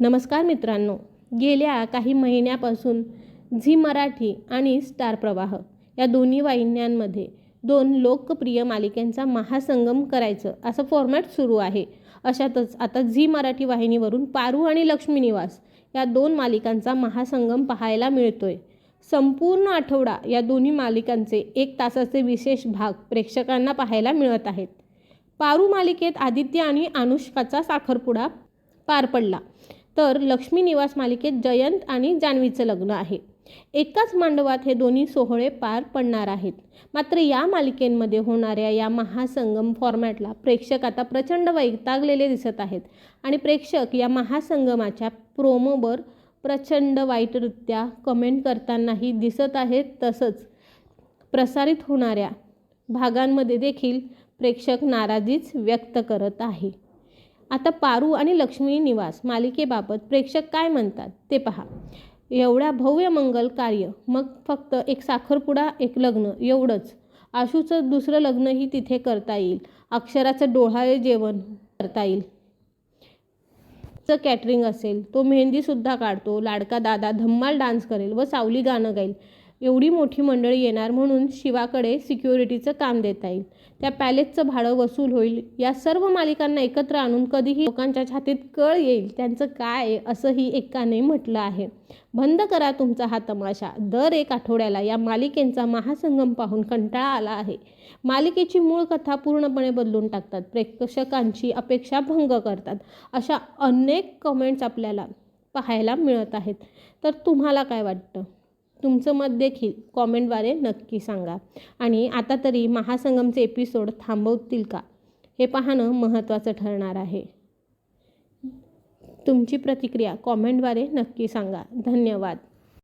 नमस्कार मित्रांनो गेल्या काही महिन्यापासून झी मराठी आणि स्टार प्रवाह या दोन्ही वाहिन्यांमध्ये दोन लोकप्रिय मालिकांचा महासंगम करायचं असं फॉर्मॅट सुरू आहे. अशातच आता झी मराठी वाहिनीवरून पारू आणि लक्ष्मी निवास या दोन मालिकांचा महासंगम पाहायला मिळतोय. संपूर्ण आठवडा या दोन्ही मालिकांचे एक तासाचे विशेष भाग प्रेक्षकांना पाहायला मिळत आहेत. पारू मालिकेत आदित्य आणि अनुष्काचा साखरपुडा पार पडला. तर लक्ष्मी निवास मालिकेत जयंत आणि जान्हवीचं लग्न आहे. एकाच मांडवात हे दोन्ही सोहळे पार पडणार आहेत. मात्र या मालिकेमध्ये होणाऱ्या या महासंगम फॉर्मॅटला प्रेक्षक आता प्रचंड वैतागलेले दिसत आहेत आणि प्रेक्षक या महासंगमाच्या प्रोमोवर प्रचंड वाईटरित्या कमेंट करतानाही दिसत आहेत. तसंच प्रसारित होणाऱ्या भागांमध्ये देखील प्रेक्षक नाराजीच व्यक्त करत आहे. आता पारू आणि लक्ष्मी निवास. मालिकेबाबत प्रेक्षक काय म्हणतात ते पहा. एवढ्या भव्य मंगल कार्य मग फक्त एक साखरपुडा एक लग्न एवढंच. आशूचं दुसरं लग्नही तिथे करता येईल. अक्षराचं डोहाळे जेवण करता येईल. चं कॅटरिंग असेल तो मेहंदीसुद्धा काढतो लाडका दादा धम्माल डान्स करेल व सावली गाणं गाईल. एवढी मोठी मंडळी येणार म्हणून शिवाकडे सिक्युरिटीचं काम देता येईल. त्या पॅलेसचं भाडं वसूल होईल. या सर्व मालिकांना एकत्र आणून कधीही लोकांच्या छातीत कळ येईल त्यांचं काय असंही एकाने म्हटलं आहे. बंद करा तुमचा हा तमाशा. दर एक आठवड्याला या मालिकेंचा महासंगम पाहून कंटाळा आला आहे. मालिकेची मूळ कथा पूर्णपणे बदलून टाकतात. प्रेक्षकांची अपेक्षा भंग करतात. अशा अनेक कमेंट्स आपल्याला पाहायला मिळत आहेत. तर तुम्हाला काय वाटतं? तुमचं मत देखील कॉमेंटद्वारे नक्की सांगा. आणि आता तरी महासंगमचे एपिसोड थांबवतील का? हे पाहणं महत्त्वाचं ठरणार आहे. तुमची प्रतिक्रिया कॉमेंटद्वारे नक्की सांगा. धन्यवाद.